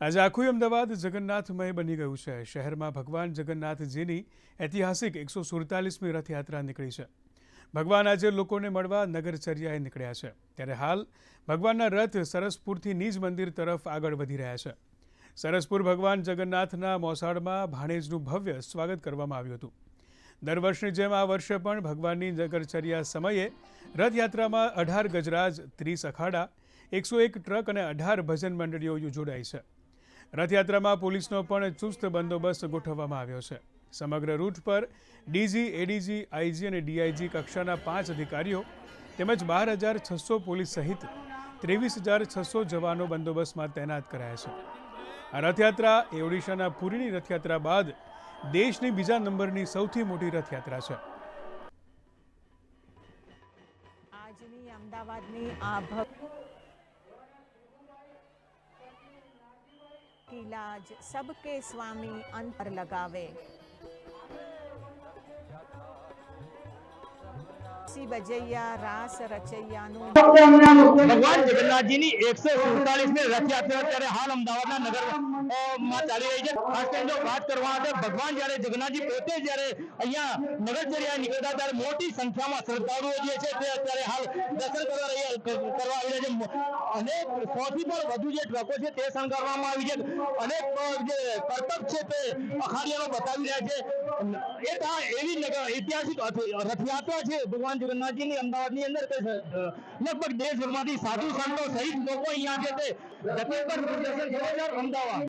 આજે આખું અમદાવાદ જગન્નાથમય બની ગયું છે. શહેરમાં ભગવાન જગન્નાથજીની ઐતિહાસિક એકસો સુડતાલીસમી રથયાત્રા નીકળી છે. ભગવાન આજે લોકોને મળવા નગરચર્યાએ નીકળ્યા છે. ત્યારે હાલ ભગવાનના રથ સરસપુરથી નિજ મંદિર તરફ આગળ વધી રહ્યા છે. સરસપુર ભગવાન જગન્નાથના મોસાળમાં ભાણેજનું ભવ્ય સ્વાગત કરવામાં આવ્યું હતું. દર વર્ષની જેમ આ વર્ષે પણ ભગવાનની નગરચર્યા સમયે રથયાત્રામાં અઢાર ગજરાજ, ત્રીસ અખાડા, એકસો એક ટ્રક અને અઢાર ભજન મંડળીઓ જોડાઈ છે. રથયાત્રામાં પોલીસનો પણ ચુસ્ત બંદોબસ્ત ગોઠવવામાં આવ્યો છે. સમગ્ર રૂટ પર ડીજી, એડીજી, આઈજી અને ડીઆઈજી કક્ષાના પાંચ અધિકારીઓ તેમજ બાર હજાર છસો પોલીસ સહિત ત્રેવીસ હજાર છસો જવાનો બંદોબસ્તમાં તૈનાત કરાયા છે. આ રથયાત્રા એ ઓડિશાના પુરીની રથયાત્રા બાદ દેશની બીજા નંબરની સૌથી મોટી રથયાત્રા છે. આજની અમદાવાદની આ ઇલાજ સબકે સ્વામી અંતર લગાવે. સી બજૈયા, રાસ રચૈયાનું. ભગવાન જગન્નાથજીની એકસો સુડતાલીસમી રથયાત્રા અત્યારે હાલ અમદાવાદના નગરમાં ચાલી રહી છે. ખાસ કરીને વાત કરવા માટે ભગવાન જયારે જગન્નાથજી પોતે જયારે અહીંયા નગરચર્યા નીકળતા ત્યારે મોટી સંખ્યામાં શ્રદ્ધાળુઓ જે છે તે અત્યારે હાલ દર્શન કરવા રહ્યા કરવા આવી રહ્યા છે. અનેક સોથી પણ વધુ જે ટ્રકો છે તે શણગારવામાં આવી છે. અનેક જે કરતબ છે તે અખાડિયાનો બતાવી રહ્યા છે. આ એવી ઐતિહાસિક રથ- રથયાત્રા છે. ભગવાન જગન્નાથજીની અમદાવાદની અંદર લગભગ દેશભરમાંથી સાધુ સંતો સહિત લોકો અહીંયા છે અમદાવાદ.